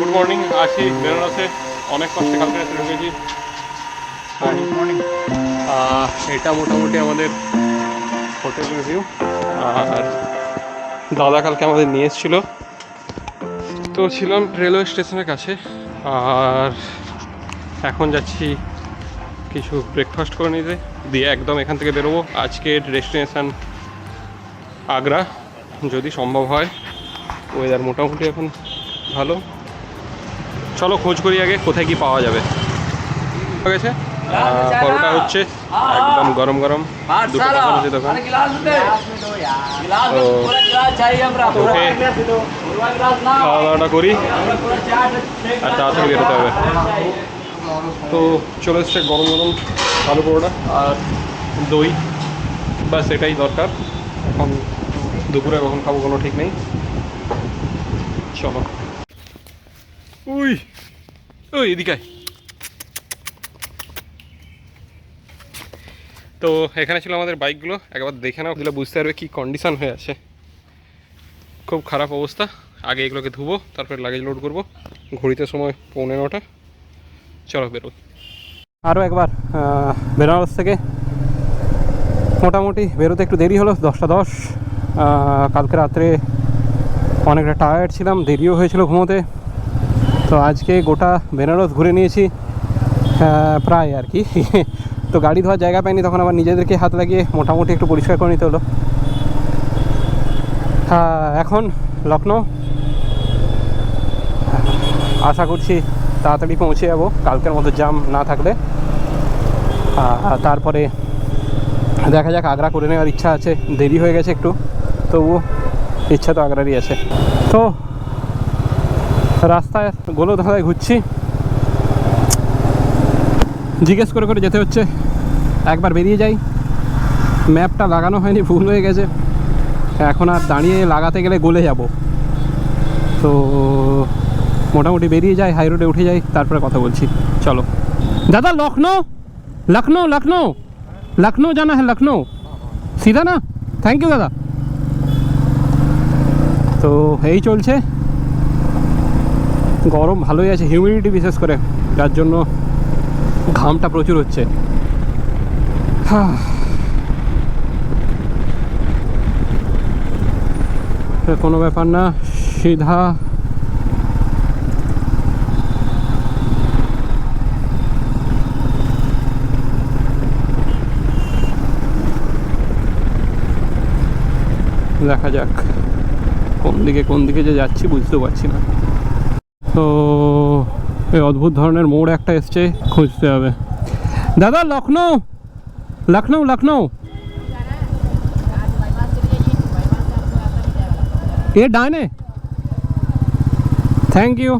Good morning আসি। বেনারসে অনেক কষ্টে কালকে ঢুকেছি। গুড মর্নিং এটা মোটামুটি আমাদের হোটেল রিভিউ আর দাদা কালকে আমাদের নিয়ে এসেছিল। তো ছিলাম রেলওয়ে স্টেশনের কাছে। আর এখন যাচ্ছি কিছু ব্রেকফাস্ট করে নিতে। দিয়ে একদম এখান থেকে বেরোবো। আজকের ডেস্টিনেশন আগ্রা। যদি সম্ভব হয় ওয়েদার মোটামুটি এখন ভালো। চলো খোঁজ করি আগে কোথায় কি পাওয়া যাবে। হয়ে গেছে পরোটা হচ্ছে একদম গরম গরম দুটো দোকান আছে দোকান। তো খাওয়া দাওয়াটা করি। আর তাড়াতাড়ি বেরোতে হবে। তো চলে এসছে গরম গরম আলু পরোটা আর দই। ব্যাস এটাই দরকার। এখন দুপুরে কখন খাব কোনো ঠিক নেই। চলো। উই ওই এদিকে তো এখানে ছিল আমাদের বাইকগুলো। একবার দেখে নাও দিলে বুঝতে পারবে কী কন্ডিশন হয়ে আছে। খুব খারাপ অবস্থা। আগে এগুলোকে ধুবো, তারপরে লাগেজ লোড করব। ঘড়িতে সময় পৌনে নটা। চলো বেরো আরও একবার বেনারস থেকে মোটামুটি বেরোতে একটু দেরি হলো, দশটা দশ। কালকে রাত্রে অনেকটা টায়ার্ড ছিলাম, দেরিও হয়েছিল ঘুমোতে। তো আজকে গোটা বেনারস ঘুরে নিয়েছি প্রায় আর কি। তো গাড়ি ধোয়ার জায়গা পাইনি, তখন আবার নিজেদেরকে হাত লাগিয়ে মোটামুটি একটু পরিষ্কার করে নিতে হলো। এখন লখনৌ আশা করছি তাড়াতাড়ি পৌঁছে যাব, কালকের মতো জাম না থাকলে। তারপরে দেখা যাক, আগ্রা করে নেওয়ার ইচ্ছা আছে, দেরি হয়ে গেছে একটু, তবুও ইচ্ছা তো আগ্রারই আছে। তো রাস্তায় গোলো ধাঁধায় ঘুরছি। জিজ্ঞেস করে করে যেতে হচ্ছে। একবার বেরিয়ে যাই। ম্যাপটা লাগানো হয়নি, ভুল হয়ে গেছে। এখন আর দাঁড়িয়ে লাগাতে গেলে গলে যাব। তো মোটামুটি বেরিয়ে যাই হাই রোডে উঠে যাই, তারপরে কথা বলছি। চলো। দাদা লখনৌ লখনৌ লখনৌ লখনৌ জানা হ্যাঁ লখনৌ সিধা না? থ্যাংক ইউ দাদা। তো এই চলছে। গরম ভালোই আছে হিউমিডিটি বিশেষ করে, যার জন্য ঘামটা প্রচুর হচ্ছে। হ্যাঁ। কোনো ব্যাপার না, সিধা। দেখা যাক, কোন দিকে কোন দিকে যে যাচ্ছি বুঝতে পারছি না। তো এই অদ্ভুত ধরনের মোড় একটা এসছে, খুঁজতে হবে। দাদা লখনৌ লখনৌ লখনৌ এ ডাইনে থ্যাংক ইউ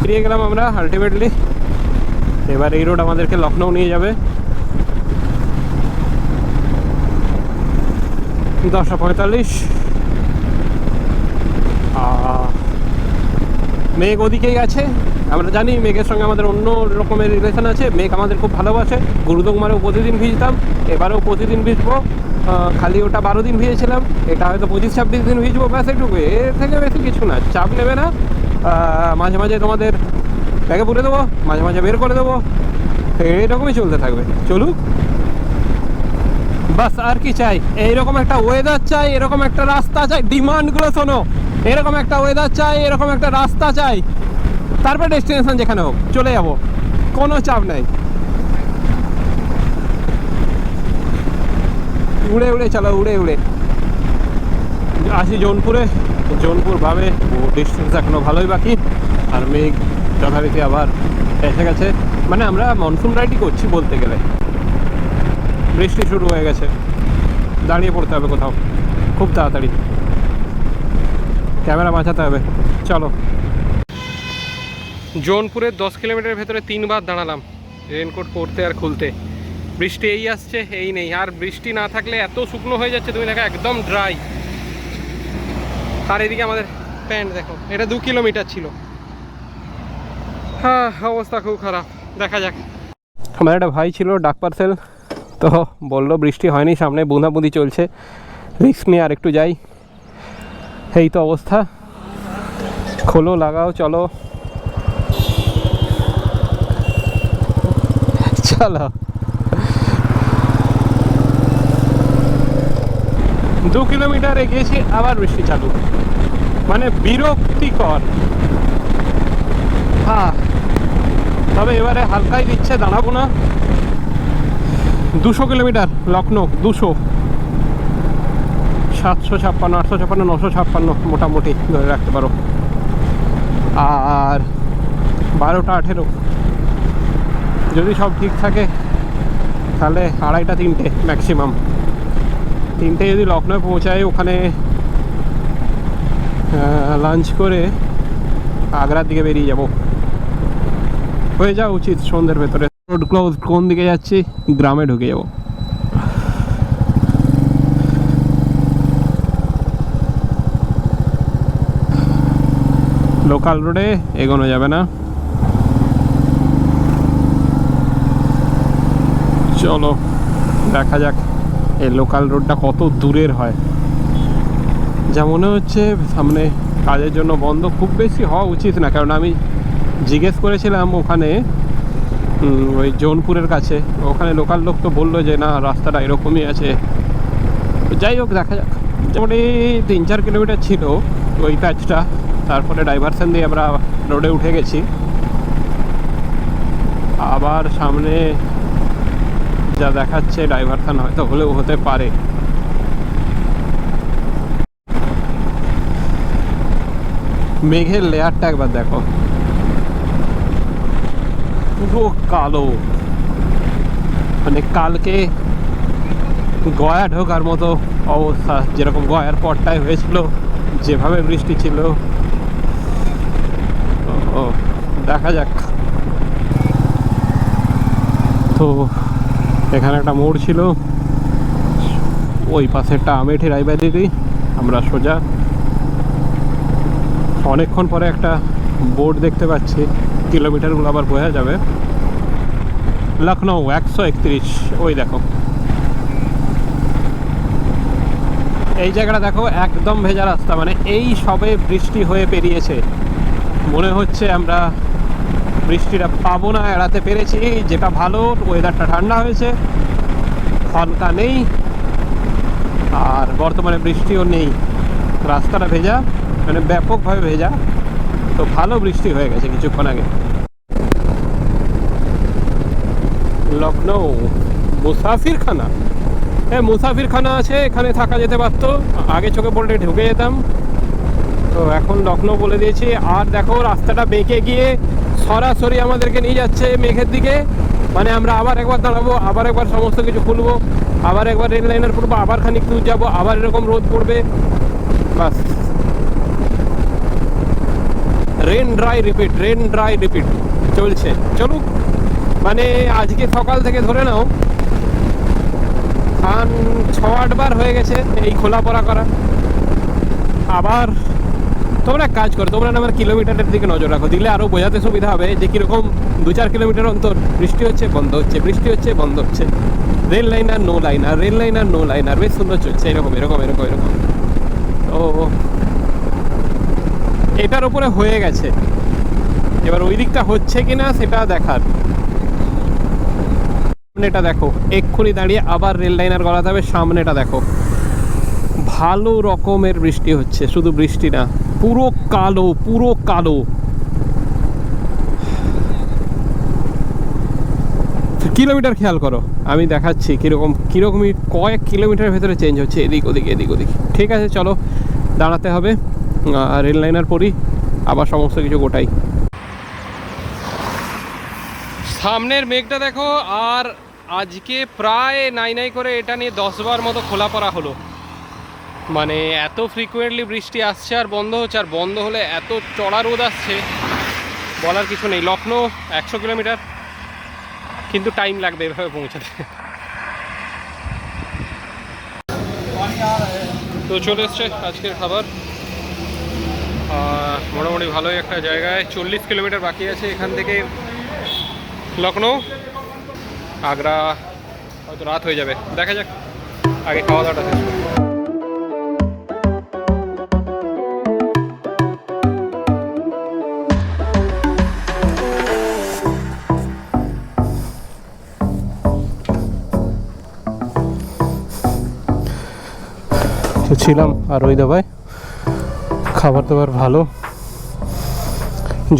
ফিরিয়ে গেলাম আমরা আলটিমেটলি এবার এই রোড আমাদেরকে লখনৌ নিয়ে যাবে। দশটা পঁয়তাল্লিশ। মেঘ ওদিকেই আছে। আমরা জানি মেঘের সঙ্গে আমাদের অন্য রকমের রিলেশন আছে। মেঘ আমাদের খুব ভালোবাসে। গুরুদংমারেও প্রতিদিন ভিজতাম। এবারেও প্রতিদিন ভিজবো। খালি ওটা বারো দিন ভিজেছিলাম। এটা হয়তো পঁচিশ, ছাব্বিশ দিন ভিজবো। ব্যাস একটু এর থেকে বেশি কিছু না। চাপ নেবে না। মাঝে মাঝে তোমাদের ব্যাগে পুরে দেবো। মাঝে মাঝে বের করে দেবো। এইরকমই চলতে থাকবে। চলুক। বাস আর কি চাই? এইরকম একটা ওয়েদার চাই, এরকম একটা রাস্তা চাই। ডিমান্ডগুলো শোনো। এরকম একটা ওয়েদার চাই, এরকম একটা রাস্তা চাই। তারপর ডেস্টিনেশন যেখানে হোক, চলে যাব। কোনো চাপ নেই। উড়ে উড়ে, চলো, উড়ে উড়ে। আসি জোনপুরে। জোনপুর ভাবে ও ডিস্টেন্স এখনও ভালোই বাকি। আর মেঘ যথারীতি আবার এসে গেছে। মানে আমরা মনসুন রাইডই করছি বলতে গেলে। বৃষ্টি শুরু হয়ে গেছে। দাঁড়িয়ে পড়তে হবে কোথাও। খুব তাড়াতাড়ি। ক্যামেরা বাঁচাতে হবে। চলো। জোনপুরের দশ কিলোমিটার ভেতরে তিনবার দাঁড়ালাম। রেনকোট পরতে আর খুলতে। বৃষ্টি এই আসছে এই নেই। আর বৃষ্টি না থাকলে এত শুকনো হয়ে যাচ্ছে তুমি দেখো একদম ড্রাই। আর এদিকে আমাদের প্যান্ট দেখো এটা দু কিলোমিটার ছিল। হ্যাঁ অবস্থা খুব খারাপ। দেখা যাক। আমার একটা ভাই ছিল ডাক পার্সেল। তো বলল, বৃষ্টি হয়নি, সামনে বুঁদাবুঁদি চলছে। রিস্ক নিয়ে আর একটু যাই। এই তো অবস্থা। খোলো, লাগাও, চলো। চলো। দু কিলোমিটার এগিয়েছি, আবার বৃষ্টি চালু। মানে বিরক্তিকর। হ্যাঁ। তবে এবারে হালকাই দিচ্ছে, দাঁড়াবো না। দুশো কিলোমিটার লখনৌ দুশো। সাতশো ছাপ্পান্ন, আটশো ছাপ্পান্ন, নশো ছাপ্পান্ন মোটামুটি ধরে রাখতে পারো। আর বারোটা আঠেরো। যদি সব ঠিক থাকে, তাহলে আড়াইটা, তিনটে ম্যাক্সিমাম তিনটে যদি লখনৌ পৌঁছায়, ওখানে লাঞ্চ করে আগ্রার দিকে বেরিয়ে যাব। হয়ে যাওয়া উচিত সন্ধ্যের ভেতরে। রোড ক্লোজ কোন দিকে যাচ্ছি? গ্রামে ঢুকে যাব। লোকাল রোডে এগোনো যাবে না। চলো, দেখা যাক এই লোকাল রোডটা কত দূরের হয়। যা মনে হচ্ছে সামনে কাজের জন্য বন্ধ, খুব বেশি হওয়া উচিত না। কারণ আমি জিজ্ঞেস করেছিলাম ওখানে ওই জৌনপুরের কাছে। ওখানে লোকাল লোক তো বলল যে, না, রাস্তাটা এরকমই আছে। যাই হোক, দেখা যাক। মোটামুটি তিন চার কিলোমিটার ছিল ওই প্যাচটা তারপরে ডাইভারশন দিয়ে আমরা রোডে উঠে গেছি। আবার সামনে যা দেখাচ্ছে ডাইভারশন হয়তো হলেও হতে পারে। মেঘের লেয়ারটা একবার দেখো। পুরো কালো। মানে কালকে গয়া ঢোকার মতো অবস্থা, যেরকম গয়ার পরটায় হয়েছিল, যেভাবে বৃষ্টি ছিল। ও, দেখা যাক। তো, এখানে একটা মোড় ছিল। ওই পাশে একটা আমেঠি রায়বাড়িরই আমরা সোজা। অনেকক্ষণ পরে একটা বোর্ড দেখতে পাচ্ছি। কিলোমিটারগুলো আবার বোঝা যাবে। লখনৌ একশো একত্রিশ। ওই দেখো। এই জায়গাটা দেখো, একদম ভেজা রাস্তা। মানে এই সবে বৃষ্টি হয়ে পেরিয়েছে। মনে হচ্ছে আমরা বৃষ্টিটা পাবো না, এড়াতে পেরেছি। যেটা ভালো ওয়েদারটা ঠান্ডা হয়েছে। হালকা নেই। আর বর্তমানে বৃষ্টিও নেই। রাস্তাটা ভেজা মানে ব্যাপকভাবে ভেজা। তো ভালো বৃষ্টি হয়ে গেছে কিছুক্ষণ আগে। লখনৌ মুসাফিরখানা। হ্যাঁ মুসাফিরখানা আছে, এখানে থাকা যেতে পারতো। আগে চোখে পড়লে ঢুকে যেতাম। তো এখন লখনৌ বলে দিয়েছি। আর দেখো, রাস্তাটা বেঁকে গিয়ে সরাসরি আমাদেরকে নিয়ে যাচ্ছে মেঘের দিকে। মানে আমরা আবার একবার দাঁড়াবো, আবার একবার সমস্ত কিছু খুলবো, আবার একবার রেল লাইনার পড়ব আবার খানিক দূর যাব, আবার এরকম রোদ পড়বে। বাস। Rain dry repeat, rain dry repeat. চলছে। চলুক। মানে আজকে সকাল থেকে ধরে নাও খান ছ আটবার হয়ে গেছে এই খোলা পড়া করা। আবার তোমরা কাজ করো, তোমরা আমার কিলোমিটারের দিকে নজর রাখো, দিলে আরও বোঝাতে সুবিধা হবে যে কীরকম দু চার কিলোমিটার অন্তর বৃষ্টি হচ্ছে, বন্ধ হচ্ছে, বৃষ্টি হচ্ছে, বন্ধ হচ্ছে। রেল লাইন আর নো লাইন, আর রেল লাইন আর নো লাইন, আর বেশ সুন্দর চলছে, এরকম এরকম এরকম এরকম। ও এটার উপরে হয়ে গেছে। এবার ওই দিকটা হচ্ছে কিনা সেটা দেখার। সামনেটা দেখো। এক্ষুনি দাঁড়িয়ে আবার রেল লাইনার গলাতে হবে, সামনেটা দেখো। ভালো রকমের বৃষ্টি হচ্ছে, শুধু বৃষ্টি না, পুরো কালো পুরো কালো। কিলোমিটার খেয়াল করো, আমি দেখাচ্ছি কীরকম, কীরকমই কয়েক কিলোমিটারের ভেতরে চেঞ্জ হচ্ছে, এদিক ওদিক এদিক ওদিক। ঠিক আছে, চলো, দাঁড়াতে হবে রেল লাইনার পরি আবার সমস্ত কিছু গোটাই। সামনের মেঘটা দেখো, আর আজকে প্রায় নাই নাই করে এটা নিয়ে দশবার মতো খোলা পড়া হলো। মানে এত ফ্রিকুয়েন্টলি বৃষ্টি আসছে আর বন্ধ হচ্ছে, আর বন্ধ হলে এত চড়া রোদ আসছে, বলার কিছু নেই। লখনৌ একশো কিলোমিটার, কিন্তু টাইম লাগবে এভাবে পৌঁছাতে। তো চলে এসছে আজকের খাবার। মোটামুটি ভালোই একটা জায়গায়। চল্লিশ কিলোমিটার বাকি আছে এখান থেকে। লখনৌ আগ্রা হয়তো রাত হয়ে যাবে। দেখা যাক। আগে খাওয়া দাওয়াটা শেষ ছিলাম আর ওই দাবায়। খাবার দাবার ভালো।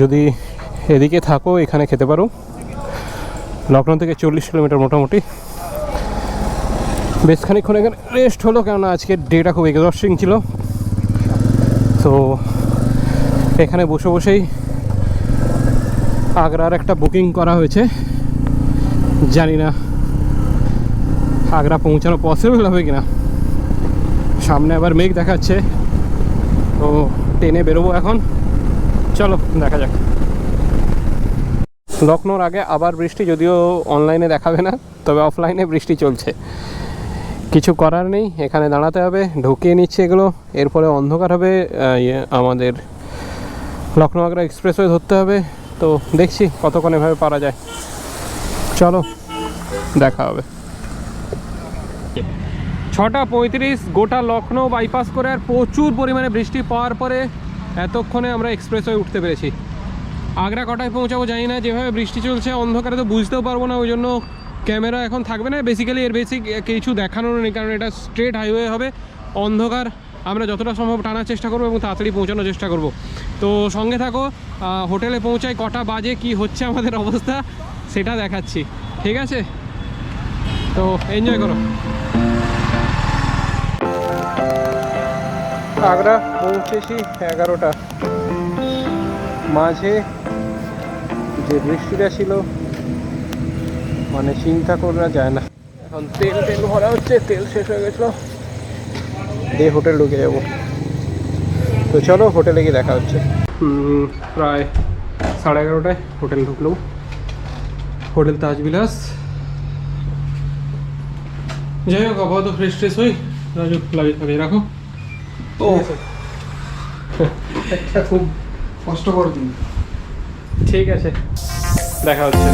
যদি এদিকে থাকো, এখানে খেতে পারো। লখনৌ থেকে চল্লিশ কিলোমিটার মোটামুটি। বেশ খানিক্ষণ এখানে রেস্ট হলো, কেননা আজকের ডেটা খুব এক্সস্টিং ছিল। তো এখানে বসে বসেই আগ্রার একটা বুকিং করা হয়েছে। জানি না আগ্রা পৌঁছানো পসিবল হবে কিনা। সামনে আবার মেঘ দেখাচ্ছে। তো, ট্রেনে বেরোবো এখন। চলো, দেখা যাক। লখনৌর আগে আবার বৃষ্টি যদিও অনলাইনে দেখাবে না তবে অফলাইনে বৃষ্টি চলছে। কিছু করার নেই এখানে দাঁড়াতে হবে ঢুকিয়ে নিচ্ছে এগুলো। এরপরে অন্ধকার হবে ইয়ে, আমাদের লখনৌ আগ্রা এক্সপ্রেসওয়ে ধরতে হবে। তো দেখছি কতক্ষণ এভাবে পারা যায়। চলো দেখা হবে। ছটা পঁয়ত্রিশ গোটা লখনৌ বাইপাস করে আর প্রচুর পরিমাণে বৃষ্টি পাওয়ার পরে এতক্ষণে আমরা এক্সপ্রেসওয়ে উঠতে পেরেছি। আগ্রা কটায় পৌঁছাবো জানি না, যেভাবে বৃষ্টি চলছে, অন্ধকারে তো বুঝতেও পারব না ওই জন্য ক্যামেরা এখন থাকবে না। বেসিক্যালি এর বেসিক কিছু দেখানোর নেই, কারণ এটা স্ট্রেট হাইওয়ে হবে। অন্ধকার, আমরা যতটা সম্ভব টানার চেষ্টা করব এবং তাড়াতাড়ি পৌঁছানোর চেষ্টা করব। তো সঙ্গে থাকো হোটেলে পৌঁছায় কটা বাজে, কি হচ্ছে আমাদের অবস্থা, সেটা দেখাচ্ছি। ঠিক আছে? তো এনজয় করো। আগ্রা পৌঁছেছি এগারোটা। মাঝে যে বৃষ্টিটা ছিল মানে চিন্তা করা যায় না। এখন তেল তেল ভরা হচ্ছে তেল শেষ হয়ে গেছিল। দিয়ে হোটেল ঢুকে যাব। তো চলো হোটেলে গিয়ে দেখা হচ্ছে। প্রায় সাড়ে এগারোটায় হোটেল ঢুকলো। হোটেল তাজবিলাস। যাই হোক আপাতত ফ্রেশ ট্রেশ হই। রাজু লাগে লাগে রাখো। ও। একটা খুব কষ্টকর দিন। ঠিক আছে। দেখা হচ্ছে।